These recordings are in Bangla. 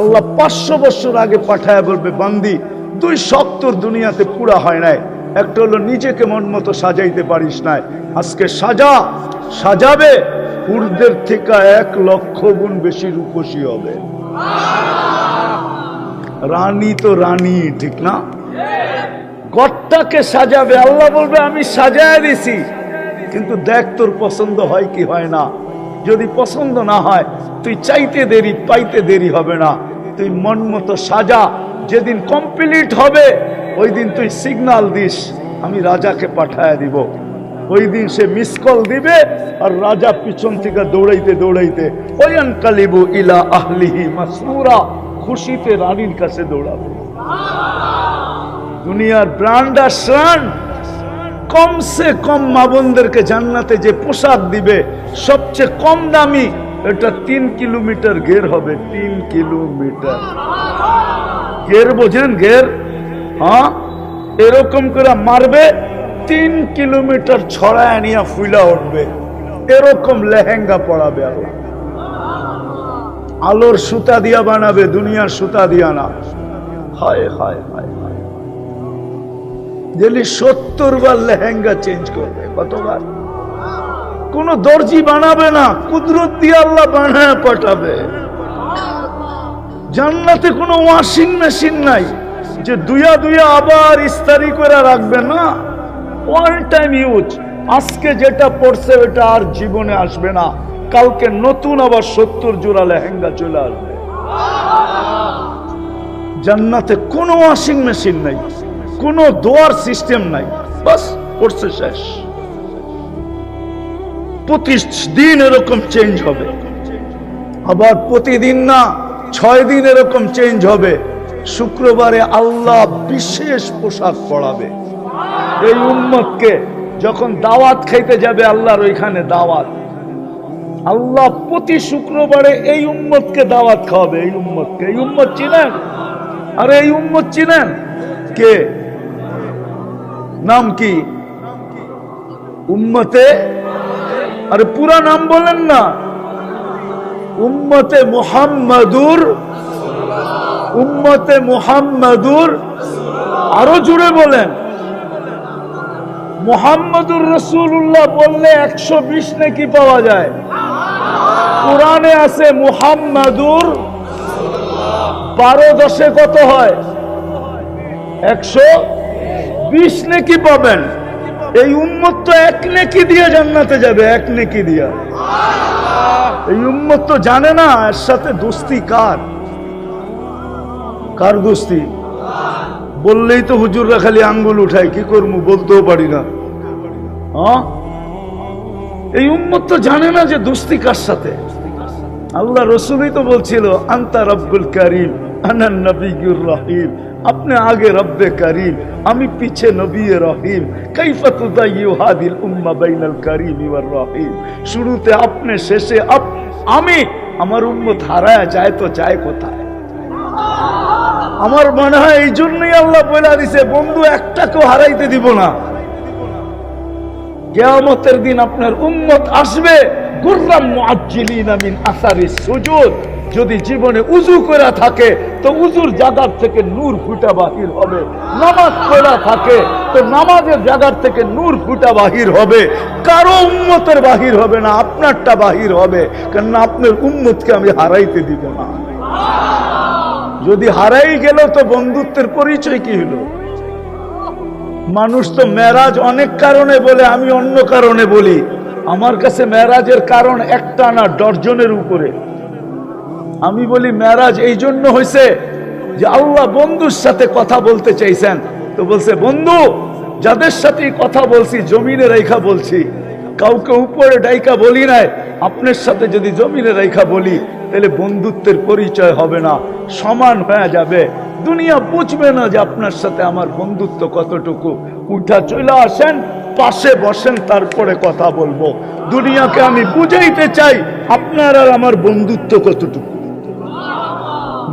আল্লাহ পাঁচশো বছর আগে পাঠায় বলবে, বান্দি, তুই সত্তর দুনিয়াতে পুরা হয় নাই। একটা হলো নিজেকে মন মতো সাজাইতে পারিস নাই। আজকে সাজা, সাজাবে পুরদের থেকে এক লক্ষ গুণ বেশি রূপসী হবে। রানী তো রানী, ঠিক না? গড়টাকে সাজাবে, আল্লাহ বলবে, আমি সাজায় দিছি। কিন্তু দেখ তোর পছন্দ হয় কি হয় না। যদি পছন্দ না হয় তুই চাইতে দেরি, পাইতে দেরি হবে না। তুই মন মতো সাজা। যেদিন কমপ্লিট হবে ওই দিন তুই সিগনাল দিস, আমি রাজাকে পাঠায় দিব। ওই দিন সে মিস কল দিবে আর রাজা পিছন থেকে দৌড়াইতে দৌড়াইতে ওয়ান কালিবু ইলা আহলিহি মাসরুরা খুশিতে রানীর কাছে দৌড়াবে। দুনিয়ার ব্রান্ড আর শ্রান কমসে কম মা বোনদেরকে জান্নাতে যে পোশাক দিবে, সবচেয়ে কম দামি এটা তিন কিলোমিটার গের হবে, তিন কিলোমিটার। গের বোঝেন গের হ্যাঁ? এরকম করে মারবে, তিন কিলোমিটার ছড়ায় নিয়ে ফুলা উঠবে। এরকম লেহেঙ্গা পড়াবে আলোর সুতা দিয়া বানাবে, দুনিয়ার সুতা দিয়া না। হায় হায় হায় হায়। যেলি সত্তর বার লেহেঙ্গা চেঞ্জ করবে, কতবার? কোন দর্জি বানাবে না, কুদরত দিয়ে আল্লাহ বানায় পাঠাবে। জান্নাতে কোনো ওয়াশিং মেশিন নাই, যে দুয়া দুয়া আবার ইস্তারি করে রাখবে না। ওয়ান টাইম ইউজ আজকে যেটা পড়ছে ওটা আর জীবনে আসবে না। কালকে নতুন আবার সত্তর জোড়া লেহেঙ্গা চলে আসবে। জান্নাতে কোনো ওয়াশিং মেশিন নাই, কোনো দোয়ার সিস্টেম নাই। বাস, পড়ছে শেষ। প্রতিদিন এরকম চেঞ্জ হবে। আবার প্রতিদিন না ছয় দিন এরকম চেঞ্জ হবে। শুক্রবারে আল্লাহ বিশেষ পোশাক পড়াবে এই উম্মতকে যখন দাওয়াত খাইতে যাবে আল্লাহর ওইখানে দাওয়াত। আল্লাহ প্রতি শুক্রবারে এই উম্মতকে দাওয়াত খাওয়াবে। এই উম্মতকে। এই উম্মত চিনেন? আরে এই উম্মত চিনেন? কে? নাম কি? উম্মতে আরে পুরা নাম বলেন না। উম্মতে মুহাম্মাদুর উম্মতে মুহাম্মাদুর, আরও জুড়ে বলেন। মুহাম্মাদুর রসুল্লাহ বললে একশো বিশ নাকি পাওয়া যায়। কোরআনে আছে মুহাম্মাদুর, বারো দশে কত হয়? একশো বিশ নেকি পাবেন? এই উম্মত তো এক নেকি দিয়ে জান্নাতে যাবে, এক নেকি দিয়া। এই উম্মত তো জানে না এর সাথে দোস্তি কার। কার দোস্তি? বললেই তো হুজুররা খালি আঙ্গুল উঠায়, কি করব বলতেও পারি না। হ্যাঁ? এই উম্মত তো জানে না যে দোস্তি কার সাথে। আল্লাহ রসুলই তো বলছিল, আন্তা রব্বুল করিম, আনান নবীর রহিম। আপনি আগে রব্বে করিম, আমি পিছে নবী রহিম। কাইফা তুদাইয়ু হাদিল উম্মা বাইনাল করিম ওয়ার রহিম। শুরুতে আপনি, শেষে আপ, আমি। আমার উম্মত হারায় যায় তো যায় কোথায়? আমার মনে হয় এই জন্যই আল্লাহ বলে দিছে, বন্ধু, একটাকেও হারাইতে দিব না। কেয়ামতের দিন আপনার উম্মত আসবে, গুর্রাম মুআজ্জিলিনা মিন আসারি সুজুদ। যদি জীবনে উজু করা থাকে, তো উজুর জায়গার থেকে নূর ফুটা বাহির হবে। নামাজ পড়া থাকে, তো নামাজের জায়গার থেকে নূর ফুটা বাহির হবে। কারও উম্মতের বাহির হবে না, আপনারটা বাহির হবে। কেননা আপনার উম্মতকে আমি হারাইতে দিব না। যদি হারাই গেল, তো বন্ধুত্বের পরিচয় কি হলো? মানুষ তো মেরাজ অনেক কারণে বলে, আমি অন্য কারণে বলি। আমার কাছে মেরাজের কারণ একটা না ডর্জনের উপরে। আমি বলি মেরাজ এই জন্য হয়েছে যে আল্লাহ বন্ধুর সাথে কথা বলতে চাইছেন। তো বলছে, বন্ধু, যাদের সাথে কথা বলছি, জমিনে রেখা বলছি। কাউকে উপরে ডাইকা বলি নাই। আপনার সাথে যদি জমিনে রেখা বলি, তাহলে বন্ধুত্বের পরিচয় হবে না, সমান হয়ে যাবে। দুনিয়া বুঝবে না যে আপনার সাথে আমার বন্ধুত্ব কতটুকু। উঠা চলে আসেন, পাশে বসেন, তারপরে কথা বলব। দুনিয়াকে আমি বুঝাইতে চাই, আপনার আর আমার বন্ধুত্ব কতটুকু?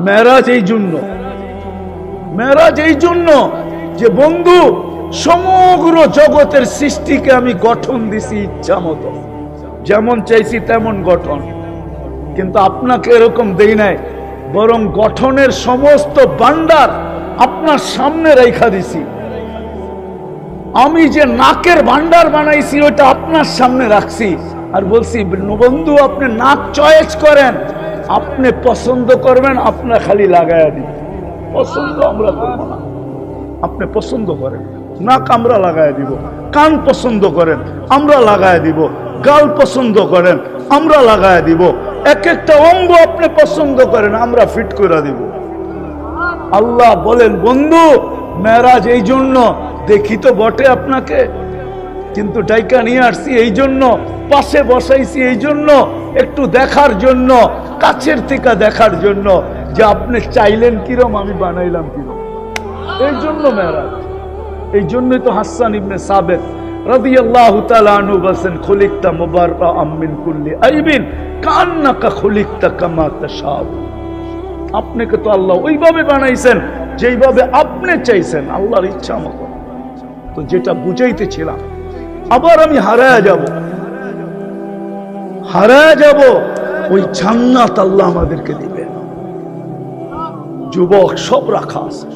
মেরাজ এই জন্য। মেরাজ এই জন্য যে বন্ধু, সমগ্র জগতের সৃষ্টিকে আমি গঠন দিছি ইচ্ছা মতো। যেমন চাইছি তেমন গঠন। কিন্তু আপনাকে এরকম দেই নাই, বরং গঠনের সমস্ত বান্ডার আপনার সামনে রেখা দিছি। আমি যে নাকের ভান্ডার বানাইছি ওটা আপনার সামনে রাখছি। আর বলছি, বন্ধু, আপনি নাক চয়েস করেন। আপনি পছন্দ করবেন আপনার খালি লাগাইয়া দিন। পছন্দ আমরা করব না। আপনি পছন্দ করেন। নাক আমরা লাগাই দিব। কান পছন্দ করেন, আমরা লাগাই দিব। গাল পছন্দ করেন, আমরা লাগাই দিব। এক একটা অঙ্গ আপনি পছন্দ করেন, আমরা ফিট করে দিব। আল্লাহ বলেন, বন্ধু, মেরাজ এই জন্য, দেখি তো বটে আপনাকে। কিন্তু ডাইকা নিয়ে আসছি এই জন্য, পাশে বসাইছি এই জন্য, একটু দেখার জন্য, কাছের থেকে দেখার জন্য, যে আপনি চাইলেন কিরম, আমি বানাইলাম কিরম। এই জন্য মেরাজ এই জন্যই তো হাসান ইবনে সাবেদ বলেন মুবারকা আমিন কুল্লি আইবিন কান্নাকা খুলিকতা কামা তাশাউ। আপনাকে তো আল্লাহ ওইভাবে বানাইছেন, যেইভাবে আপনি চাইছেন, আল্লাহর ইচ্ছা মতো। তো যেটা বুঝাইতেছিলাম আবার আমি হারায় যাব। হারায় যাব, ওই জান্নাত আল্লাহ আমাদেরকে দিবে যুবক, সব রাখা আছে।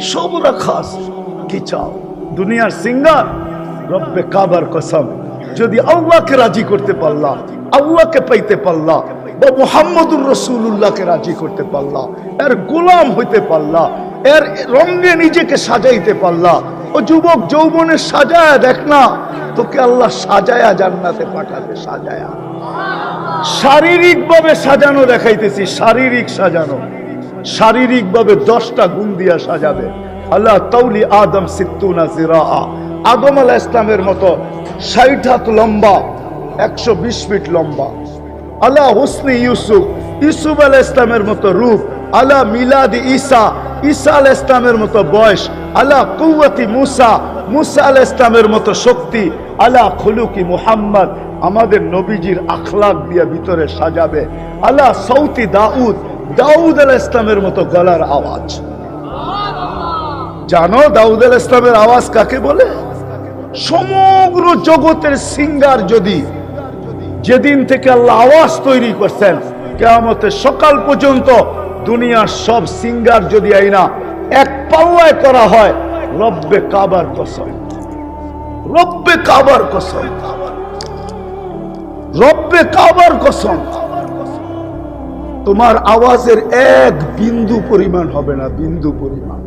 সব রাখা আছে। কি চাও? দুনিয়ার সিঙ্গার? রব্বে কাবার কসম। যদি আল্লাহকে রাজি করতে পারলাম আল্লাহকে পাইতে পারলাম বা মোহাম্মদুর রসুল্লাহকে রাজি করতে পারলাম এর গোলাম হইতে পারলাম এর রঙ্গে নিজেকে সাজাইতে পারলাম ও যুবক যৌবনে সাজায়া দেখ না, তোকে আল্লাহ সাজায়া জান্নাতে পাঠাবে, সাজায়া। শারীরিক ভাবে সাজানো দেখাইতেছি, শারীরিক সাজানো। শারীরিক ভাবে দশটা গুণ দিয়া সাজাবে। আল্লাহ তৌলি আদম সিত্তুনা জিরা আদম আলাহ ইসলামের মতো ষাট হাত লম্বা, একশো বিশ ফিট লম্বা। আল্লাহ হুসনি ইউসুফ ইউসুফ আলাহ ইসলামের মতো রূপ। আল্লাহ মিলাদি ঈসা ঈসা আলাহ ইসলামের মতো বয়স আল্লাহ কুয়াতি মুসা মুসা আলাহ ইসলামের মতো শক্তি আল্লাহ খুলুকি মুহাম্মদ, আমাদের নবীজির আখলাক দিয়ে ভিতরে সাজাবে। আল্লাহ সৌতি দাউদ দাউদ আলাহ ইসলামের মতো গলার আওয়াজ। জানো দাউদ আলাহ ইসলামের আওয়াজ কাকে বলে? সমগ্র জগতের সিঙ্গার যদি, যেদিন থেকে আল্লাহ আওয়াজ তৈরি করছেন, কেয়ামতের সকাল পর্যন্ত দুনিয়ার সব সিঙ্গার যদি আইনা এক পাল্লায় করা হয়, রব্বে কাবার কসম। রব্বে কাবার কসম। রব্বে কাবার কসম। তোমার আওয়াজের এক বিন্দু পরিমাণ হবে না, বিন্দু পরিমাণ।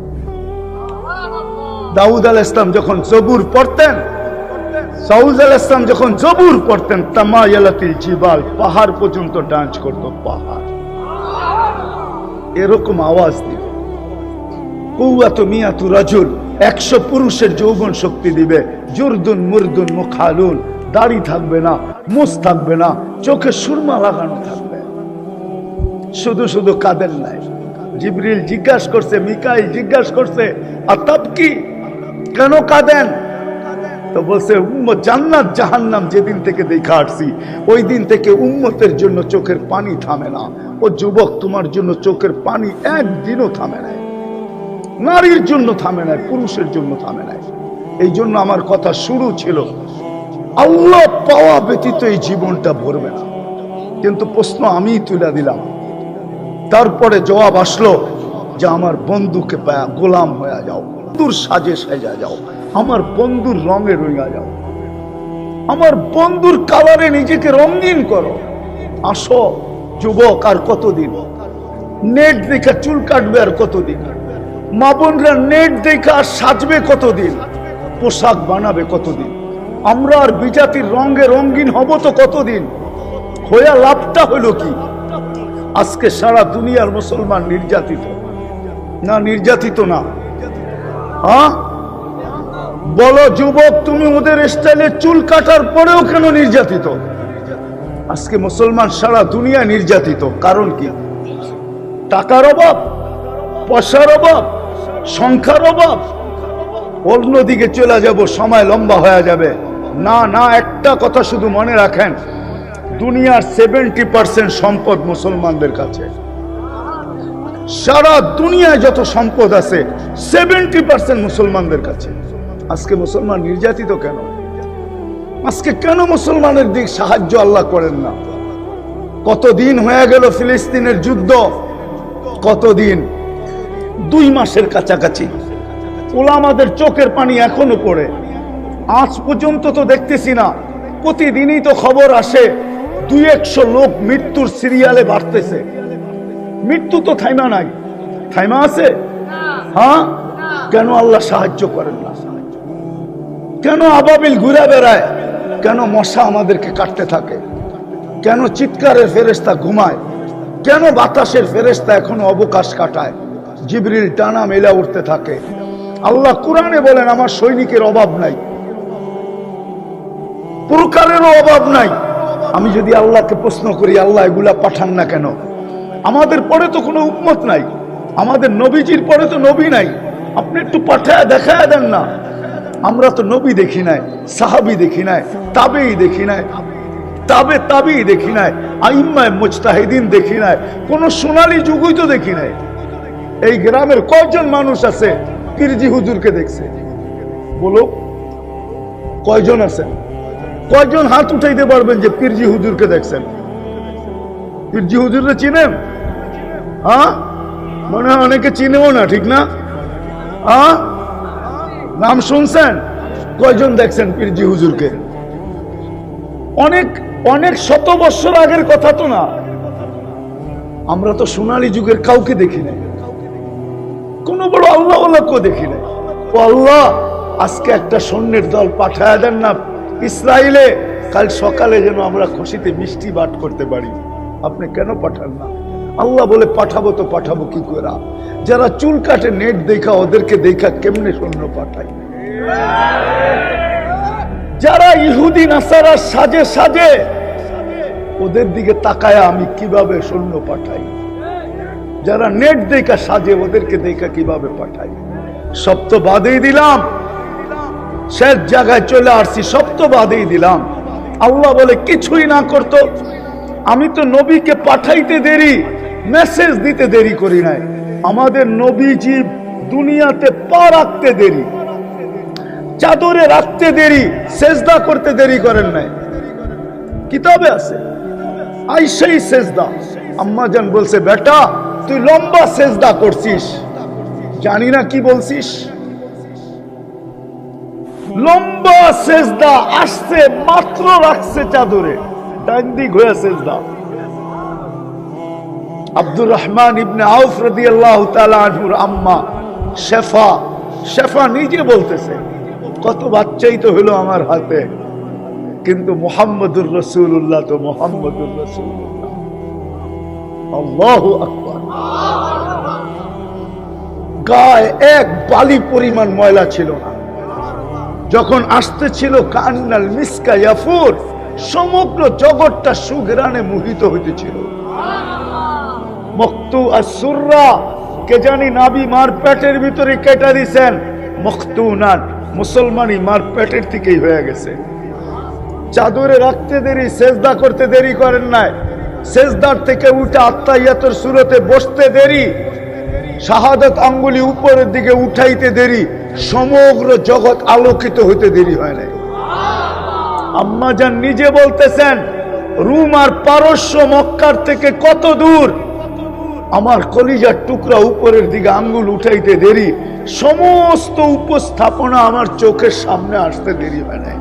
দাউদ আল ইসলাম যখন জবুর পড়তেন, সাউদ আল ইসলাম যখন জবুর পড়তেন, তামায়ালাতিল জিবাল পাহাড় পর্যন্ত ডান্স করত পাহাড়। এরকম আওয়াজ দিবে কৌয়াত রাজুল, একশো পুরুষের যৌবন শক্তি দিবে। মুরদুন মুখালুন দাড়ি থাকবে না মুস থাকবে না, চোখে সুরমা লাগানো থাকবে। শুধু শুধু কাদের নাই। জিবরিল জিজ্ঞাসা করছে, মিকাইল জিজ্ঞাসা করছে আর তাপ কি? কেন কাঁদেন? তো বলছে, উম্মত জান্নাত, জাহান্নাম যেদিন থেকে দেখা আসছি ওই দিন থেকে উম্মতের জন্য চোখের পানি থামে না। ও যুবক, তোমার জন্য চোখের পানি একদিনও থামে না। নারীর জন্য থামে না, পুরুষের জন্য থামে না। এই জন্য আমার কথা শুরু ছিল, আল্লাহ পাওয়া ব্যতীত এই জীবনটা ভরবে না। কিন্তু প্রশ্ন আমি তুলে দিলাম। তারপরে জবাব আসলো যে, আমার বন্ধুকে গোলাম হয়ে যাও। বন্ধুর সাজে সাজা যাও। আমার বন্ধুর রঙে রঙা যাও। আমার বন্ধুর কালারে নিজেকে রঙিন করো। আসো, যুবক আর কতদিন? নেট দেখা চুল কাটবে আর কতদিন? মা বোনরা নেট দেখা আর সাজবে কতদিন? পোশাক বানাবে কতদিন? আমরা আর বিজাতির রঙে রঙিন হব তো কতদিন? হইয়া লাভটা হইল কি? আজকে সারা দুনিয়ার মুসলমান নির্যাতিত। না নির্যাতিত না। হ্যাঁ? বলো, যুবক, তুমি ওদের স্টাইলে চুল কাটার পরেও কেন নির্যাতিত? আজকে মুসলমান সারা দুনিয়া নির্যাতিত। কারণ কি? টাকার অভাব, পয়সার অভাব, সংখ্যার অভাব। অন্যদিকে চলে যাব, সময় লম্বা হয়ে যাবে। না না, একটা কথা শুধু মনে রাখেন। দুনিয়ার সেভেন্টি পার্সেন্ট সম্পদ মুসলমানদের কাছে। সারা দুনিয়ায় যত সম্পদ আছে সেভেন্টি পার্সেন্ট মুসলমানদের কাছে। আজকে মুসলমান নির্যাতিত কেন? আজকে কেন মুসলমানের দিক সাহায্য আল্লাহ করেন না? কতদিন হয়ে গেল ফিলিস্তিনের যুদ্ধ? কতদিন? দুই মাসের কাছাকাছি। ওলামাদের চোখের পানি এখনও পড়ে। আজ পর্যন্ত তো দেখতেছি না। প্রতিদিনই তো খবর আসে, দুই একশো লোক মৃত্যুর সিরিয়ালে বাড়তেছে। মৃত্যু তো থাইমা নাই। থাইমা আছে? হ্যাঁ? কেন আল্লাহ সাহায্য করেন না? কেন আবাবিল ঘুরে বেড়ায়? কেন মশা আমাদেরকে কাটতে থাকে? কেন চিৎকারের ফেরেস্তা ঘুমায়? কেন বাতাসের ফেরেস্তা এখনও অবকাশ কাটায়? জিবরিল টানা মেলা উঠতে থাকে। আল্লাহ কোরআনে বলেন, আমার সৈনিকের অভাব নাই। প্রকারেরও অভাব নাই। আমি যদি আল্লাহকে প্রশ্ন করি, আল্লাহ এগুলা পাঠান না কেন? আমাদের পরে তো কোনো উম্মত নাই। আমাদের নবীজির পরে তো নবী নাই। আপনি একটু পাঠায় দেখায় দেন না। আমরা তো নবী দেখি নাই, সাহাবি দেখি নাই, তাবেই দেখি নাই, তাবে তাবেই দেখি নাই, আইম্মায় মুজতাহিদিন দেখি নাই, কোন সোনালী যুগই তো দেখি নাই। এই গ্রামের কয়জন মানুষ আছে, কিরজি হুজুরকে দেখছে? বলো, কয়জন আছেন কয়জন হাত উঠাইতে পারবেন যে পীরজি হুজুরকে দেখছেন? পীরজি হুজুরকে চিনেন? হ্যাঁ মনে হয় অনেকে চিনেও না, ঠিক না? নাম শুনছেন? কয়জন দেখছেন পীরজি হুজুরকে? অনেক অনেক শত বছর আগের কথা তো না। আমরা তো সোনালী যুগের কাউকে দেখি নাই। কোন বড় আল্লাহ আল্লাহকেও দেখি নাই। ও আল্লাহ, আজকে একটা সৈন্যের দল পাঠায় দেন না। ইসরায়েলে কাল সকালে যেন আমরা খুশিতে মিষ্টি বাট করতে পারি। আপনি কেন পাঠান না? আল্লাহ বলে পাঠাবো তো পাঠাবো কি করে? যারা চুল কাটে, নেট দেখা, ওদেরকে দেখা কেমনে সৈন্য পাঠাই যারা ইহুদি, নাসারা সাজে সাজে, ওদের দিকে তাকায় আমি কীভাবে সৈন্য পাঠাই? যারা নেট দেখা, সাজে, ওদেরকে দেখা কীভাবে পাঠাই? সব তো বাদেই দিলাম। শেষ জায়গায় চলে আসছি সব তো বাদেই দিলাম। আল্লাহ বলে কিছুই না করতো। আমি তো নবীকে পাঠাইতে দেরি। মেসেজ দিতে দেরি করি নাই। আমাদের নবীজি দুনিয়াতে পা রাখতে দেরি। চাদরে রাখতে দেরি, সেজদা করতে দেরি করেন নাই। কিতাবে আছে। আইসাই সেজদা। আম্মা জান বলছে, বেটা, তুই লম্বা সেজদা করছিস। জানি না কি বলছিস। লম্বা সেজদা আসছে, মাত্র রাখছে চাদরে। ডান দিক হয়ে সেজদা। আব্দুর রহমান ইবনে আউফ রদি আল্লাহ আনহুর আম্মা শেফা। শেফা নিজে বলতেছে, কত বাচ্চাই তো হলো আমার হাতে। কিন্তু মোহাম্মদুর রসুল্লাহ তো মোহাম্মদুর রসুল্লাহ আকবার। গায়ে এক বালি পরিমাণ ময়লা ছিল না। যখন আসতেছিল কান্নাল মিসকা ইয়াফুর, সমগ্র জগৎটা সুগ্রানে মোহিত হইতেছিল। কে জানি নাবি মার পেটের ভিতরে কেটে দিছেন। মখতু নান মুসলমানই মার পেটের থেকেই হয়ে গেছে। চাদরে রাখতে দেরি, সেজদা করতে দেরি করেন নাই। সেজদার থেকে উঠে সুরতে বসতে দেরি। শাহাদত আঙ্গুলি উপরের দিকে উঠাইতে দেরি। সমগ্র জগৎ আলোকিত হইতে দেরি হয় নাই। আম্মা যান নিজে বলতেছেন, রুম আর পারস্য মক্কার থেকে কত দূর? আমার কলিজার টুকরা উপরের দিকে আঙ্গুল উঠাইতে দেরি, সমস্ত উপস্থাপনা আমার চোখের সামনে আসতে দেরি হয় নাই।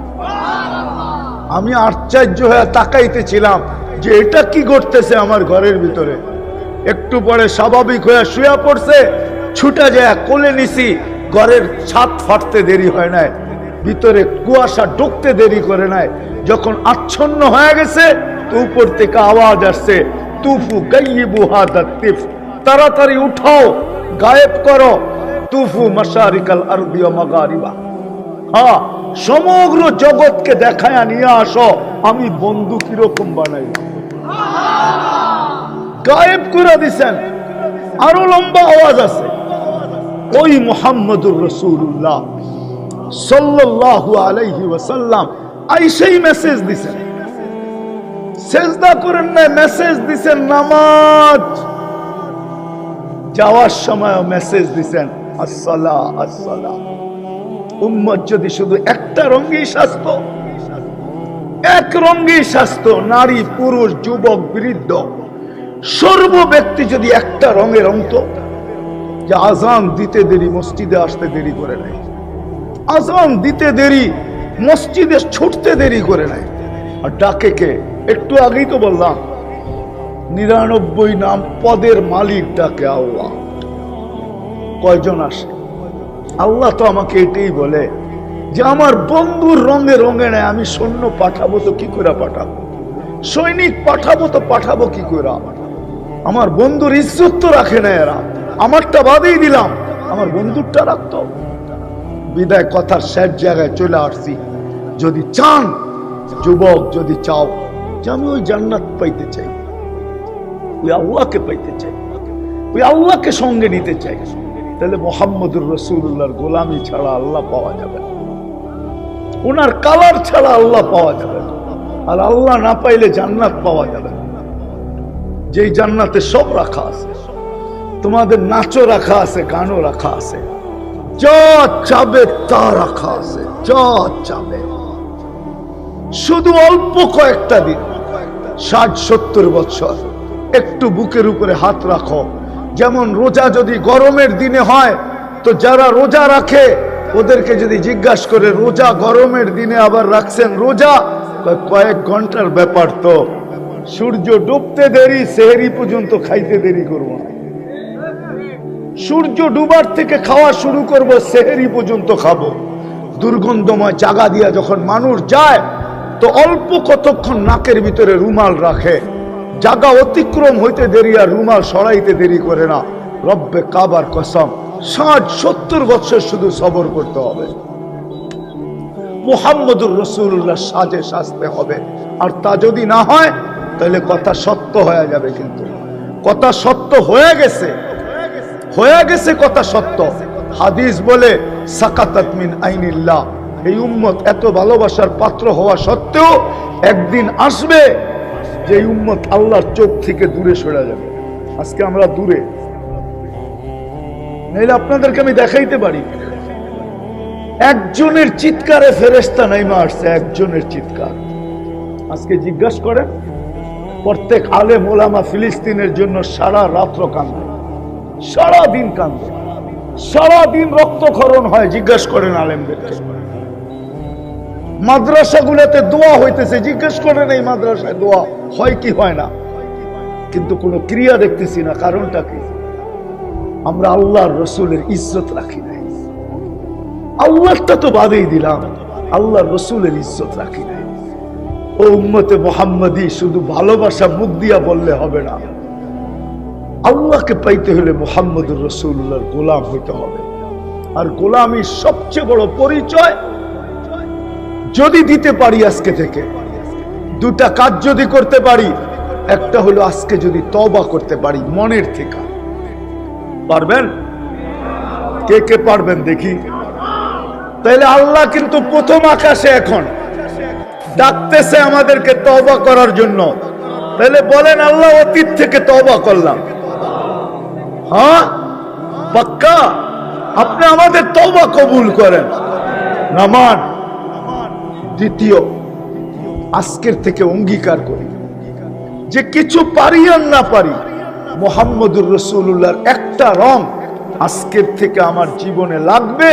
আমি আশ্চর্য হয়ে তাকাইতেছিলাম যে এটা কি ঘটতেছে আমার ঘরের ভিতরে। একটু পরে স্বাভাবিক হয়ে শুয়ে পড়ছে, ছুটা যায় কোলে নিছি, ঘরের ছাদ ফাটতে দেরি হয় নাই, ভিতরে কুয়াশা ঢুকতে দেরি করে নাই। যখন আচ্ছন্ন হয়ে গেছে, তো উপর থেকে আওয়াজ আসছে তুফু গাইবু হাতিফ তাড়াতাড়ি উঠাও, গায়েব করো। তুফু মাসারিকাল আরবিয়া মাগারিবা। হ্যাঁ সমগ্র জগৎকে দেখায়া নিয়ে আসো, আমি বন্ধু কীরকম বানাই গায়েব করে দিছেন, আরও লম্বা আওয়াজ আছে। ওই মোহাম্মদুর রসুল্লাহ সাল্লাল্লাহু আলাইহি ওয়াসাল্লাম আইসেই মেসেজ দিছেন। সেজদা করেন না মেসেজ দিছেন, নামাজ। যাওয়ার সময় মেসেজ দিছেন আসসালা আসসালা উম্মত যদি শুধু একটা রঙেই সাজত এক রঙ্গি স্বাস্থ্য, নারী, পুরুষ, যুবক, বৃদ্ধ, সর্ব ব্যক্তি যদি একটা রঙের অন্ত যে আজান দিতে দেরি, মসজিদে আসতে দেরি করে নাই। আজান দিতে দেরি, মসজিদে ছুটতে দেরি করে নাই। আর ডাকে কে? একটু আগেই তো বললাম, নিরানব্বই নাম পদের মালিক ডাকে আল্লাহ। কয়জন আসে? আল্লাহ তো আমাকে এটাই বলে যে আমার বন্ধুর রঙে রঙে নেয়, আমি সৈন্য পাঠাবো তো কি করে পাঠাবো? সৈনিক পাঠাবো তো পাঠাবো কি করে? আমার বন্ধুর ইজ্জত তো রাখে না এরা। আমারটা বাদেই দিলাম, আমার বন্ধুরটা রাখতো বিদায় কথার শেষ জায়গায় চলে আসছি। যদি চান, যুবক যদি চাও যে আমি ওই জান্নাত পাইতে চাই। ওই আল্লাহকে পাইতে চাই। ওই আল্লাহকে সঙ্গে নিতে চাই। তাহলে মোহাম্মদুর রসুল্লাহর গোলামি ছাড়া আল্লাহ পাওয়া যাবে ওনার কালার ছাড়া আল্লাহ পাওয়া যাবে আর আল্লাহ না পাইলে জান্নাত পাওয়া যাবে না। যেই জান্নাতে সব রাখা আছে, তোমাদের নাচও রাখা আছে, গানও রাখা আছে, যা চাবে তা রাখা আছে, যা চাবে। শুধু অল্প কয়েকটা দিন। ষাট সত্তর বছর। একটু বুকের উপরে হাত রাখো। যেমন রোজা যদি গরমের দিনে হয়, তো যারা রোজা রাখে, ওদেরকে যদি জিজ্ঞাসা করে, রোজা গরমের দিনে আবার রাখছেন রোজা? কয়েক ঘণ্টার ব্যাপার তো। সূর্য ডুবতে দেরি, সেহেরি পর্যন্ত খাইতে দেরি করব না। সূর্য ডুবার থেকে খাওয়া শুরু করব, সেহেরি পর্যন্ত খাব। দুর্গন্ধময় জাগা দিয়া যখন মানুষ যায় তো অল্প কতক্ষণ নাকের ভিতরে রুমাল রাখে। জাগা অতিক্রম হইতে দেরি আর রুমাল সরাইতে দেরি করে না। রব্বে কাবার কসম, ষাট সত্তর বছর শুধু সবর করতে হবে। মুহাম্মদুর রসুল্লাহ সাজে সাজতে হবে। আর তা যদি না হয়, তাহলে কথা সত্য হয়ে যাবে কিন্তু। কথা সত্য হয়ে গেছে। হয়ে গেছে কথা সত্য। হাদিস বলে, সাকাতাত মিন আইনিল্লাহ। এই উম্মত এত ভালোবাসার পাত্র হওয়া সত্ত্বেও একদিন আসবে যে উম্মত আল্লাহর চোখ থেকে দূরে সরে যাবে। আজকে আমরা দূরে। নাইলে আপনাদেরকে আমি দেখাইতে পারি। একজনের চিৎকারে ফেরেস্তা নাইমা আসছে, একজনের চিৎকার। আজকে জিজ্ঞাসা করেন, প্রত্যেক আলে মোলামা ফিলিস্তিনের জন্য সারা রাত্র কান্দে। সারা দিন কান্দে। সারা দিন রক্তক্ষরণ হয়, জিজ্ঞাসা করেন আলেমদেরকে। মাদ্রাসাগুলোতে দোয়া হইতেছে, জিজ্ঞেস করেন এই মাদ্রাসায় দোয়া হয় কি হয় না? কিন্তু কোনো ক্রিয়া দেখতেছি না, কারণটা কি? আমরা আল্লাহর রসুলের ইজ্জত রাখি নাই। আল্লাহটা তো বাদেই দিলাম, আল্লাহর রসুলের ইজ্জত রাখি নাই। ও উম্মতে মোহাম্মদী, শুধু ভালোবাসা মুখ দিয়া বললে হবে না। আল্লাহকে পাইতে হলে মোহাম্মদুর রসুল্লাহর গোলাম হইতে হবে। আর গোলামীর সবচেয়ে বড় পরিচয় যদি দিতে পারি আজকে থেকে, দুটা কাজ যদি করতে পারি, একটা হলো আজকে যদি তবা করতে পারি, মনের থেকে। পারবেন? কে কে পারবেন দেখি। তাইলে আল্লাহ কিন্তু প্রথম আকাশে এখন ডাকতেছে আমাদেরকে তবা করার জন্য। তাহলে বলেন, আল্লাহ অতীত থেকে তবা করলাম। হ্যাঁ? পাক্কা? আপনি আমাদের তবা কবুল করেন। নামান। দ্বিতীয়, আজকের থেকে অঙ্গীকার করি। যে কিছু পারি আর না পারি, মোহাম্মদুর রসুল্লাহর একটা রং আজকের থেকে আমার জীবনে লাগবে।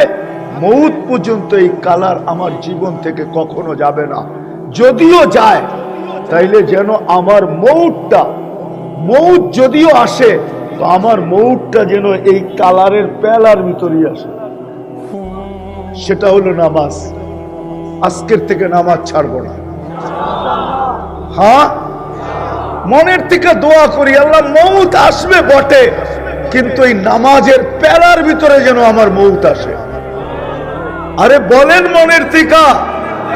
মৌত পর্যন্ত এই কালার আমার জীবন থেকে কখনো যাবে না। যদিও যায়, তাইলে যেন আমার মৌটটা মৌত যদিও আসে, তো আমার মৌটটা যেন এই কালারের পেলার ভিতরেই আসে। সেটা হলো নামাজ। আজকের থেকে নামাজ ছাড়বো না। হ্যাঁ? মনের থেকে দোয়া করি, আল্লাহ মৌত আসবে বটে, কিন্তু এই নামাজের পেলার ভিতরে যেন আমার মৌত আসে। আরে বলেন মনের থেকে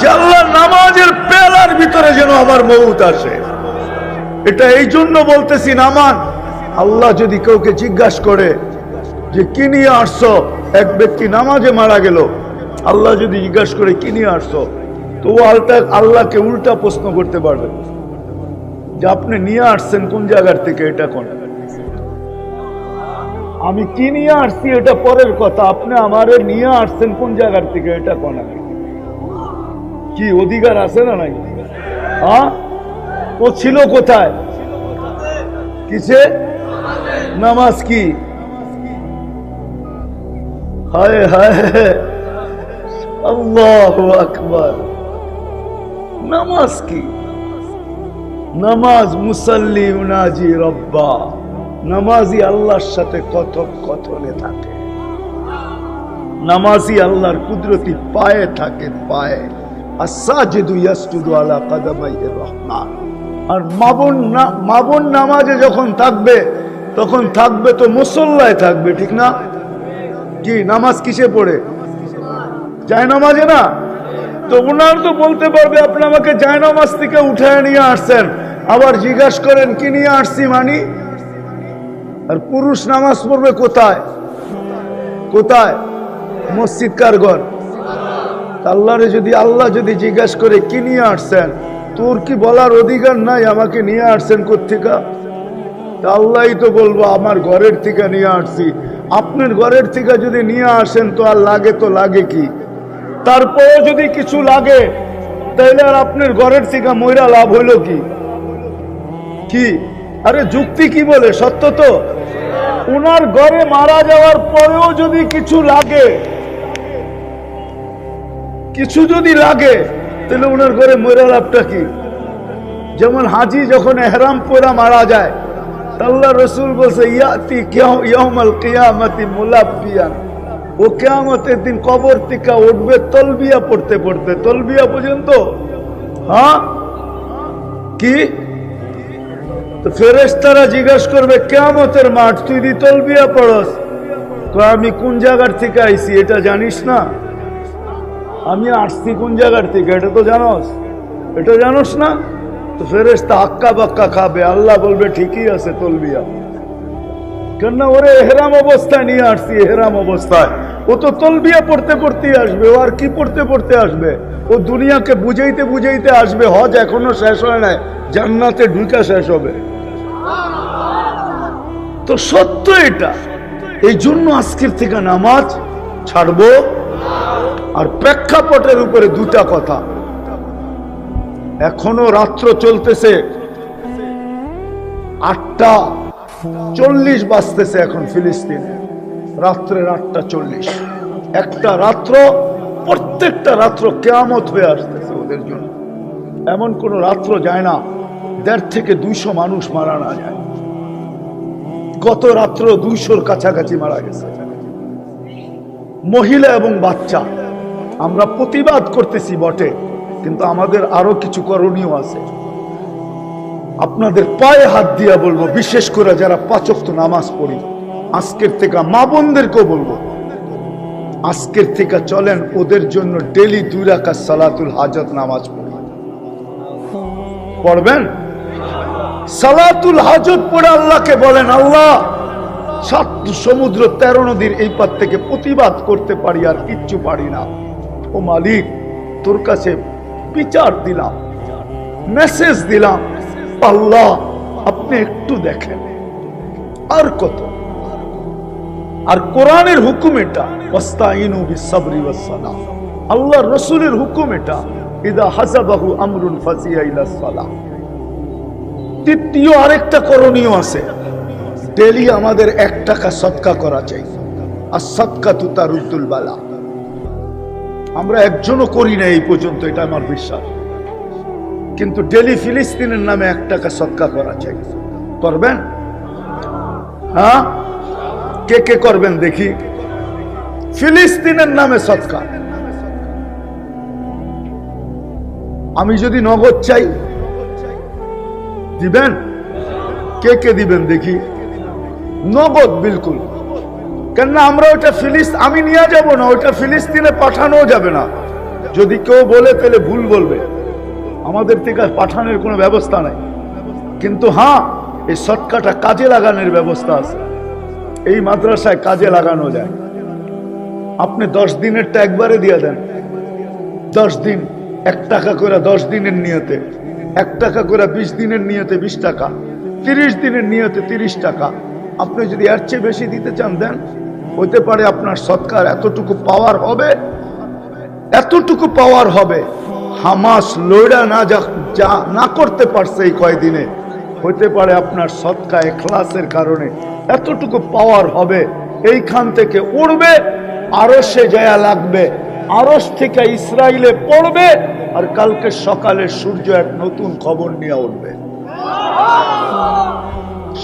যে আল্লাহ নামাজের পেলার ভিতরে যেন আমার মৌত আসে। এটা এই জন্য বলতেছি নামান আল্লাহ যদি কাউকে জিজ্ঞাসা করে যে, কি নিয়ে আসছো? এক ব্যক্তি নামাজে মারা গেল আল্লাহ যদি জিজ্ঞাসা করে, কি নিয়ে আসছো? তো আলটা আল্লাহকে উল্টা প্রশ্ন করতে পারবে যে, আপনি নিয়ে আসছেন কোন জায়গার থেকে? এটা কোন? আমি কি নিয়ে আসছি? এটা পরের কথা। আপনি আমারে নিয়ে আসছেন কোন জায়গার থেকে? এটা কোন? কি অধিকার আছে না নাই? হ্যাঁ? ও ছিল কোথায়? কিসে? নামাজ কি? হায় হায়। আল্লাহ আকবার। নামাজ কি? নামাজ মুসাল্লি উনাজি রব্বা। নামাজি আল্লাহর সাথে কথক কথনে থাকে। নামাজি আল্লাহর কুদরতি পায়ে থাকে পায়ে। রহমান। আর মাবুন মাবুন নামাজে যখন থাকবে, তখন থাকবে তো মুসল্লায় থাকবে, ঠিক না? কি, নামাজ কিসে পড়ে? যায় নামাজে না? তো ওনার তো বলতে পারবে, আপনি আমাকে যায় নামাজ থেকে উঠায় নিয়ে আসছেন। আবার জিজ্ঞাসা করেন, কি নিয়ে আসছি মানি? আর পুরুষ নামাজ পড়বে কোথায়? কোথায়? মসজিদ কারগর আল্লাহরে যদি, আল্লাহ যদি জিজ্ঞাসা করে, কি নিয়ে আসছেন? তোর কি বলার অধিকার নাই? আমাকে নিয়ে আসছেন কোথেকা তা আল্লাহই তো বলব, আমার ঘরের থেকে নিয়ে আসছি। আপনার ঘরের থেকে যদি নিয়ে আসেন, তো আর লাগে তো লাগে কি? তারপরেও যদি কিছু লাগে তাহলে আর আপনার ঘরের থেকে ময়রা লাভ হইল কি? কি? আরে যুক্তি কি বলে? সত্য তো? উনার ঘরে মারা যাওয়ার পরেও যদি কিছু লাগে, কিছু যদি লাগে তাহলে ওনার ঘরে ময়রা লাভটা কি? যেমন হাজি যখন এহরাম পরা মারা যায়, আল্লাহ রসুল বলছে, ইয়াতি কেউ ইয়ামাল কিয়ামতি মুলাব্বিয়ান। ও কেয়ামতের দিন কবর থেকে উঠবে তলবিয়া পড়তে পড়তে। তলবিয়া পর্যন্ত হ্যাঁ? কি? তো ফেরেশতারা জিজ্ঞাসা করবে কেয়ামতের মাঠ তুই দি তলবিয়া পড়স? কয়, আমি কোন জায়গার থেকে আইছি এটা জানিস না? আমি আসছি কোন জায়গার থেকে এটা তো জানস। এটা জানস না? তো ফেরেস্তা আক্কা বাক্কা খাবে। আল্লাহ বলবে ঠিকই আছে তলবিয়া। কেননা ওরে এহরাম অবস্থায় নিয়ে আসছি, এহরাম অবস্থায়। ও তো তলবিয়া পড়তে পড়তে আসবে, ও আর কি পড়তে পড়তে আসবে? ও দুনিয়াকে বুঝাইতে বুঝাইতে আসবে, হজ এখনও শেষ হয় নাই, জান্নাতে ঢুকা শেষ হবে। তো সত্য এটা। এই জন্য আজকের থেকে নামাজ ছাড়বো। আর প্রেক্ষাপটের উপরে দুটা কথা। এখনও রাত্র চলতেছে আটটা। চল্লিশ এখন ফিলিস্তিনে। রাত্রের আটটা চল্লিশ। একটা রাত্র, প্রত্যেকটা রাত্র কেয়ামত হয়ে আসতেছে ওদের জন্য। এমন কোন রাত্র যায় না, দেড় থেকে দুইশো মানুষ মারা না যায়। গত রাত্র দুইশোর কাছাকাছি মারা গেছে। মহিলা এবং বাচ্চা, আমরা প্রতিবাদ করতেছি বটে, কিন্তু আমাদের আরও কিছু করণীয় আছে। আপনাদের পায়ে হাত দিয়া বলব, বিশেষ করে যারা পাচক্ত নামাজ পড়ি। আজকের থেকে মা বোনদেরকেও বলব, আজকের থেকে চলেন ওদের জন্য ডেলি দুই রাখা সালাতুল হাজত নামাজ পড়ি। পড়বেন? সালাতুল হাজত পড়ে আল্লাহকে বলেন, আল্লাহ, সাত সমুদ্র তেরো নদীর এই পার থেকে প্রতিবাদ করতে পারি আর কিচ্ছু পারি না। ও মালিক, তোর কাছে বিচার দিলাম মেসেজ দিলাম আল্লাহ, আপনি একটু দেখেন। আর কত? আর কোরআনের হুকুম এটা আল্লাহর রাসূলের হুকুম এটা, ইদা আমরুন ফাজিয়া তৃতীয় আরেকটা করণীয় আছে ডেলি আমাদের এক টাকা সৎকা করা চাই। আর সৎকা তুতা রুদ্দুল বালা। আমরা একজনও করি না এই পর্যন্ত, এটা আমার বিশ্বাস। কিন্তু ডেলি ফিলিস্তিনের নামে এক টাকা সৎকা করা চাই করবেন? হ্যাঁ? কে কে করবেন দেখি। ফিলিস্তিনের নামে সৎকা। আমি যদি নগদ চাই, দিবেন? কে কে দিবেন দেখি। নগদ, বিলকুল। কেননা আমরা ওটা ফিলিস আমি নিয়ে যাব না ওটা ফিলিস্তিনে পাঠানো যাবে না। যদি কেউ বলে, তাহলে ভুল বলবে। আমাদের থেকে পাঠানোর কোনো ব্যবস্থা নাই। কিন্তু হ্যাঁ এই সৎকাটা কাজে লাগানোর ব্যবস্থা আছে। এই মাদ্রাসায় কাজে লাগানো যায়। আপনি দশ দিনেরটা একবারে দিয়ে দেন। দশ দিন, এক টাকা করে দশ দিনের নিয়তে। এক টাকা করে বিশ দিনের নিয়তে বিশ টাকা। তিরিশ দিনের নিয়তে তিরিশ টাকা। আপনি যদি এর চেয়ে বেশি দিতে চান, দেন। হতে পারে আপনার সৎকার এতটুকু পাওয়ার হবে, এতটুকু পাওয়ার হবে। হামাস লড়া না যা যা না করতে পারছে এই কয়দিনে হতে পারে আপনার সৎকা এখলাসের কারণে। এতটুকু পাওয়ার হবে, এইখান থেকে উড়বে আরও সে জায়া লাগবে আরস থেকে ইসরায়েলে পড়বে, আর কালকে সকালে সূর্য এক নতুন খবর নিয়ে উঠবে।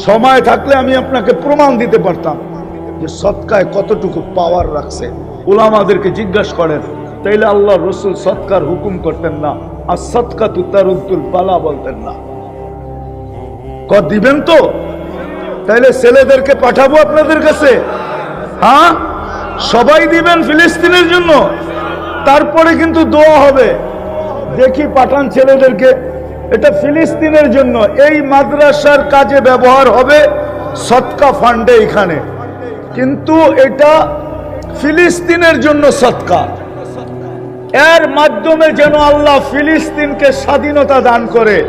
সময় থাকলে আমি আপনাকে প্রমাণ দিতে পারতাম যে সৎকায় কতটুকু পাওয়ার রাখছে। ওলামাদেরকে জিজ্ঞাসা করেন তাইলে আল্লাহ রসুল সৎকার হুকুম করতেন না, আর সৎকা তু তারুদ্দুল পালা বলতেন না। ক দিবেন তো? তাইলে ছেলেদেরকে পাঠাবো আপনাদের কাছে? হ্যাঁ? সবাই দিবেন ফিলিস্তিনের জন্য। তারপরে কিন্তু দোয়া হবে। দেখি পাঠান ছেলেদেরকে। এটা ফিলিস্তিনের জন্য। এই মাদ্রাসার কাজে ব্যবহার হবে সৎকা ফান্ডে এখানে। কিন্তু এটা ফিলিস্তিনের জন্য সৎকা। এর মাধ্যমে যেন আল্লাহ ফিলিস্তিনকে স্বাধীনতা দান করে।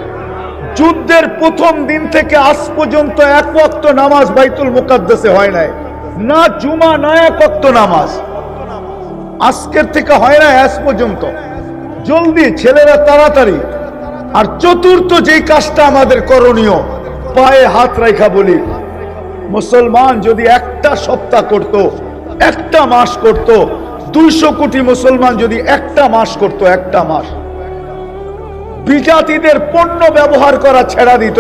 যুদ্ধের প্রথম দিন থেকে আজ পর্যন্ত এক ওয়াক্ত নামাজ বাইতুল মুকাদ্দাসে হয় নাই। না জুমা, না এক ওয়াক্ত নামাজ। আজকের থেকে হয় না আজ পর্যন্ত। জলদি, ছেলেরা তাড়াতাড়ি। আর চতুর্থ যেই কাজটা আমাদের করণীয়, পায়ে হাত রেখা বলি। মুসলমান যদি একটা সপ্তাহ করত, একটা মাস করত দুইশো কোটি মুসলমান যদি একটা মাস করত, একটা মাস। বিজাতিদের পণ্য ব্যবহার করা ছেড়া দিত।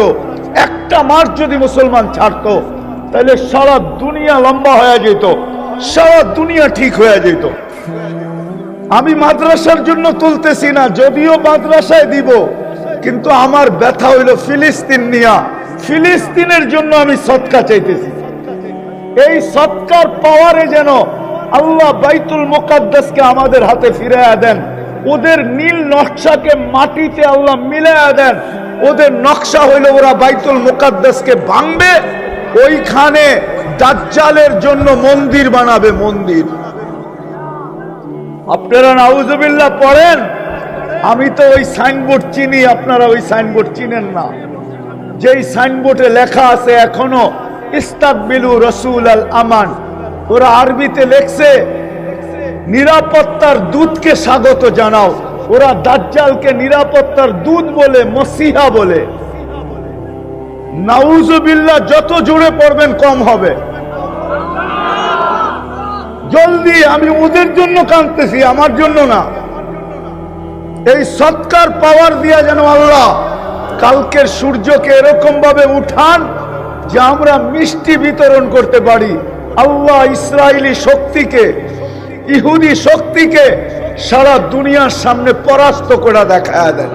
একটা মাস যদি মুসলমান ছাড়তো তাহলে সারা দুনিয়া লম্বা হয়ে যেত, সারা দুনিয়া ঠিক হয়ে যেত। আমি মাদ্রাসার জন্য তুলতেছি না, যদিও মাদ্রাসায় দিব, কিন্তু আমার ব্যথা হইল ফিলিস্তিন নিয়া। ফিলিস্তিনের জন্য আমি সৎকা চাইতেছি। এই সৎকার পাওয়ারে যেন আল্লাহ বাইতুল মুকাদ্দাসকে আমাদের হাতে ফিরাইয়া দেন। ওদের নীল নকশাকে মাটিতে আল্লাহ মিলাইয়া দেন। ওদের নকশা হইল ওরা বাইতুল মুকাদ্দাসকে ভাঙবে, ওইখানে দাজ্জালের জন্য মন্দির বানাবে মন্দির। আপনারা নাউজুবিল্লাহ পড়েন? আমি তো ওই সাইনবোর্ড চিনি, আপনারা ওই সাইনবোর্ড চিনেন না। যেই সাইনবোর্ডে লেখা আছে, এখনও ইস্তাকবিলু রসুল আল আমান। ওরা আরবিতে লেখছে, নিরাপত্তার দূতকে স্বাগত জানাও। ওরা দাজ্জালকে নিরাপত্তার দূত বলে, মসিহা বলে। যত জুড়ে পড়বেন, কম হবে। জলদি, আমি ওদের জন্য কাঁদতেছি, আমার জন্য না। এই সৎকার পাওয়ার দিয়া যেন আল্লাহ কালকের সূর্যকে এরকম ভাবে উঠান যে আমরা মিষ্টি বিতরণ করতে পারি। আল্লাহ ইসরায়েলি শক্তিকে ইহুদি শক্তিকে সারা দুনিয়ার সামনে পরাস্ত করে দেখা দেন।